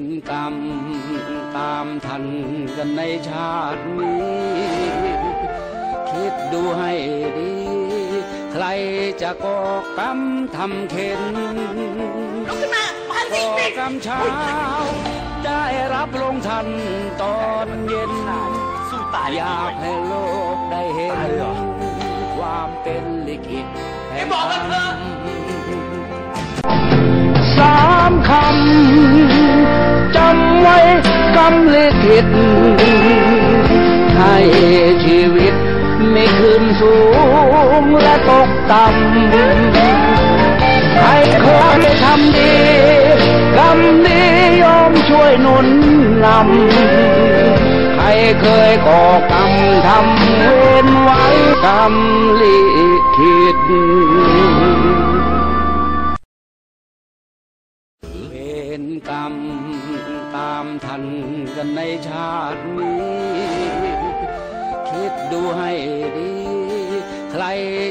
รกรรม ตามทันกันในชาตินี้ คิดดูให้ดี ใครจะก่อกรรมทำเข็นลุกขึ้นมามาสิก่อสิกรรมเช้า ได้รับลงทันตอนเย็นสู้ตายอยากให้โลกได้เห็นความเป็นลิขิตแห่งกรรม รรมลิขิตให้ชีวิตไม่ขึ้นสูงและตกต่ำให้คนทำดีกรรมดียอมช่วยหนุนนำใครเคยก่อกรรมทำเวรไว้กรรมลิขิต ทันกันในชาตินี้ คิดดูให้ดี ใคร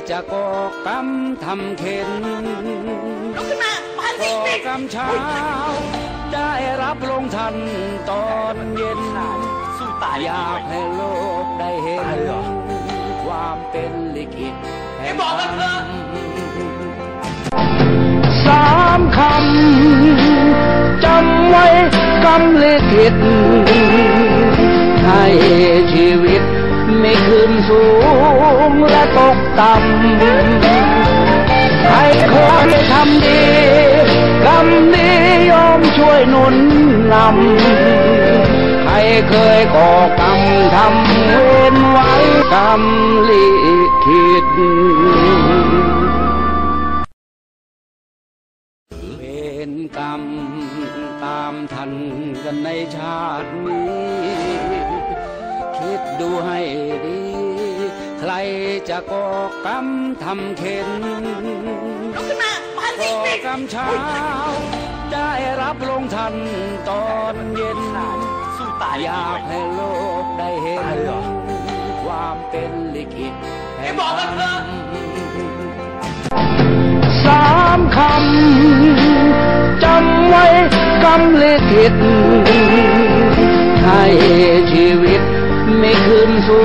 จะก่อกรรมทำเข็นลุกขึ้นมามาสิก่อสิกรรมเช้า ได้รับลงทันตอนเย็นสู้ตายอยากให้โลกได้เห็น ความเป็นลิขิตแห่งบอกกรกัรนเถอะ มลิขิตให้ชีวิตไม่ขึ้นสูงและตกต่ำให้คนทำดีกรรมดียอมช่วยหนุนนำใครเคยก่อกรรมทำเวรไว้กรรมลิขิตเวรกรรม ตามทันกันในชาตินี้ คิดดูให้ดี ใครจะก่อกรรมทำเข็นลุกขึ้นมามาสิก่อสิกรรมเช้า ได้รับลงทันตอนเย็น สู้ตายอยากให้โลกได้เห็น ความเป็นลิขิตแห่งบอกกรกัรนเถอะม มลิขิตให้ชีวิตไม่ขึ้นสู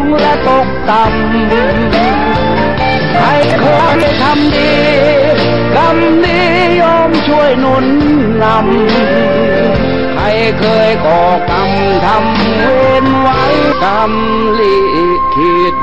งและตกต่ำให้คนทำดีกรรมดียอมช่วยหนุนนำใครเคยก่อกรรมทำเวรไว้กรรมลิขิต